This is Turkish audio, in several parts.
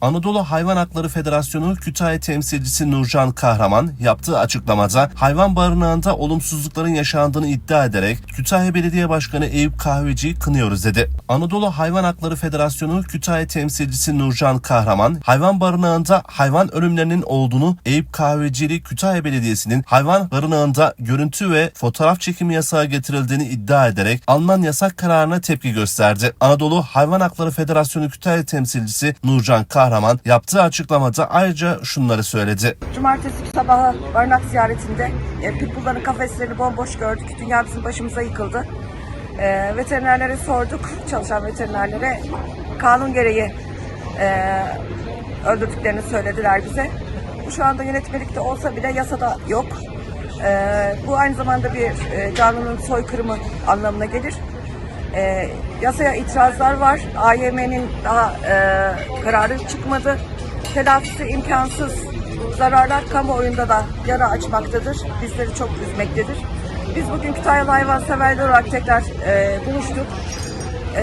Anadolu Hayvan Hakları Federasyonu Kütahya temsilcisi Nurcan Kahraman yaptığı açıklamada hayvan barınağında olumsuzlukların yaşandığını iddia ederek Kütahya Belediye Başkanı Eyüp Kahveci'yi kınıyoruz dedi. Anadolu Hayvan Hakları Federasyonu Kütahya temsilcisi Nurcan Kahraman hayvan barınağında hayvan ölümlerinin olduğunu Eyüp Kahvecili Kütahya Belediyesi'nin hayvan barınağında görüntü ve fotoğraf çekimi yasağı getirildiğini iddia ederek alınan yasak kararına tepki gösterdi. Anadolu Hayvan Hakları Federasyonu Kütahya temsilcisi Nurcan Kahraman yaptığı açıklamada ayrıca şunları söyledi. Cumartesi sabahı barınak ziyaretinde e, pitbullların kafeslerini bomboş gördük. Dünya bizim başımıza yıkıldı. E, veterinerlere sorduk, çalışan veterinerlere. Kanun gereği e, öldürdüklerini söylediler bize. Bu şu anda yönetmelikte olsa bile yasada yok. E, bu aynı zamanda bir e, canlının soykırımı anlamına gelir. E, yasaya itirazlar var. AYM'nin daha e, kararı çıkmadı. Telafisi imkansız zararlar kamuoyunda da yara açmaktadır. Bizleri çok üzmektedir. Biz bugün Kütahyalı hayvanseverler olarak tekrar e, buluştuk. E,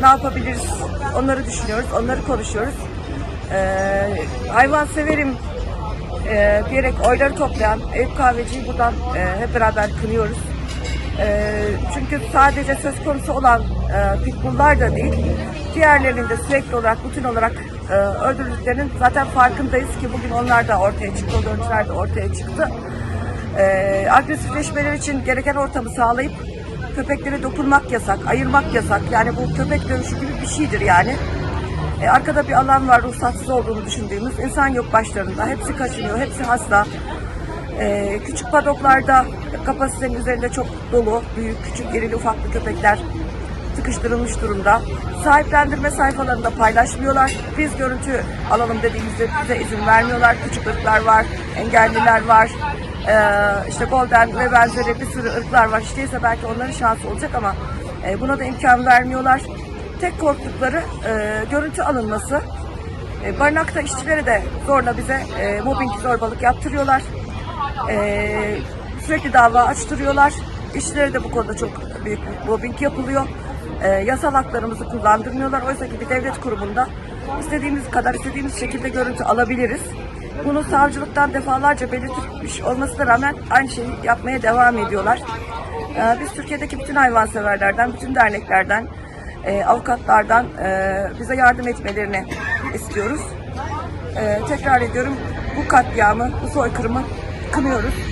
ne yapabiliriz? Onları düşünüyoruz, onları konuşuyoruz. E, hayvan severim e, diyerek oyları toplayan Eyüp Kahveci'yi buradan e, hep beraber kınıyoruz. E, çünkü sadece söz konusu olan e, pitbulllar da değil, diğerlerinin de sürekli olarak, rutin olarak e, öldürüldüklerinin zaten farkındayız ki bugün onlar da ortaya çıktı, o görüntüler de ortaya çıktı. E, agresifleşmeleri için gereken ortamı sağlayıp köpeklere dokunmak yasak, ayırmak yasak. Yani bu köpek dövüşü gibi bir şeydir yani. E, arkada bir alan var ruhsatsız olduğunu düşündüğümüz. İnsan yok başlarında. Hepsi kaçınıyor, hepsi hasta. E, küçük padoklarda kapasitenin üzerinde çok dolu, büyük, küçük, irili, ufaklı köpekler sıkıştırılmış durumda. Sahiplendirme sayfalarında paylaşmıyorlar. Biz görüntü alalım dediğimizde bize izin vermiyorlar. Küçük ırklar var, engelliler var. Ee, işte golden ve benzeri bir sürü ırklar var. İşte ise belki onların şansı olacak ama e, buna da imkan vermiyorlar. Tek korktukları e, görüntü alınması. E, barınakta işçilere de zorla bize e, mobbing zorbalık yaptırıyorlar. E, sürekli dava açtırıyorlar. İşçilere de bu konuda çok büyük mobbing yapılıyor. E, yasal haklarımızı kullandırmıyorlar. Oysa ki bir devlet kurumunda istediğimiz kadar istediğimiz şekilde görüntü alabiliriz. Bunu savcılıktan defalarca belirtilmiş olmasına rağmen aynı şeyi yapmaya devam ediyorlar. E, biz Türkiye'deki bütün hayvanseverlerden, bütün derneklerden, e, avukatlardan e, bize yardım etmelerini istiyoruz. E, tekrar ediyorum bu katliamı, bu soykırımı kınıyoruz.